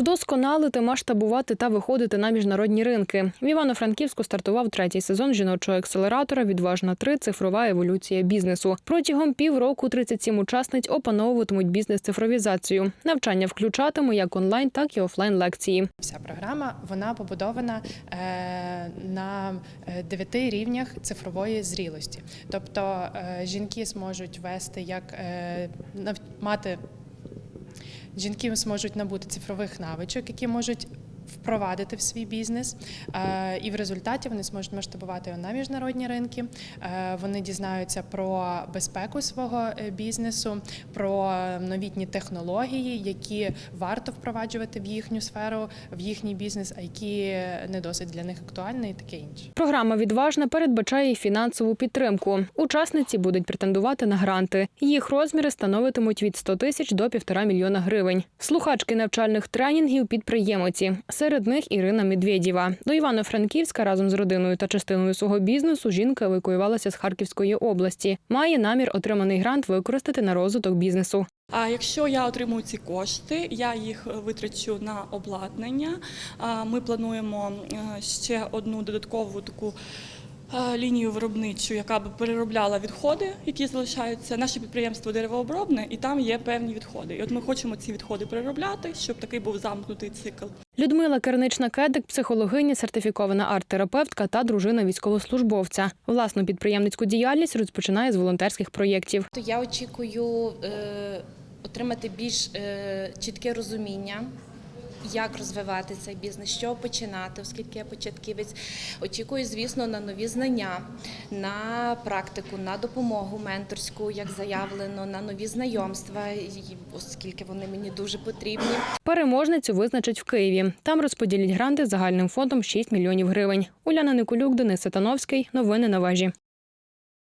Вдосконалити, масштабувати та виходити на міжнародні ринки. В Івано-Франківську стартував третій сезон жіночого акселератора Відважна 3 цифрова еволюція бізнесу. Протягом півроку 37 учасниць опановуватимуть бізнес-цифровізацію. Навчання включатиме як онлайн, так і офлайн лекції. Вся програма вона побудована е, на е, дев'яти рівнях цифрової зрілості. Тобто е, жінки зможуть вести як мати жінки зможуть набути цифрових навичок, які можуть впровадити в свій бізнес, Е, і в результаті вони зможуть масштабувати його на міжнародні ринки. Е, Вони дізнаються про безпеку свого е, бізнесу, про новітні технології, які варто впроваджувати в їхню сферу, в їхній бізнес, а які не досить для них актуальні, і таке інше. Програма Відважна передбачає фінансову підтримку. Учасниці будуть претендувати на гранти. Їх розміри становитимуть від 100 тисяч до півтора мільйона гривень. Слухачки навчальних тренінгів підприємиці. Серед них Ірина Медведєва. До Івано-Франківська разом з родиною та частиною свого бізнесу жінка евакуювалася з Харківської області. Має намір отриманий грант використати на розвиток бізнесу. А якщо я отримую ці кошти, я їх витрачу на обладнання. Ми плануємо е, ще одну додаткову таку лінію виробничу, яка б переробляла відходи, які залишаються. Наше підприємство деревообробне, і там є певні відходи. І от ми хочемо ці відходи переробляти, щоб такий був замкнутий цикл. Людмила Кернична Кедик, психологиня, сертифікована арт-терапевтка та дружина військовослужбовця. Власну підприємницьку діяльність розпочинає з волонтерських проєктів. То я очікую е, отримати більш е, чітке розуміння. Як розвивати цей бізнес, що починати, оскільки я початківець. Очікую, звісно, на нові знання, на практику, на допомогу менторську, як заявлено, на нові знайомства, оскільки вони мені дуже потрібні. Переможницю визначать в Києві. Там розподілять гранти загальним фондом 6 мільйонів гривень. Уляна Никулюк, Денис Сатановський. Новини на вежі.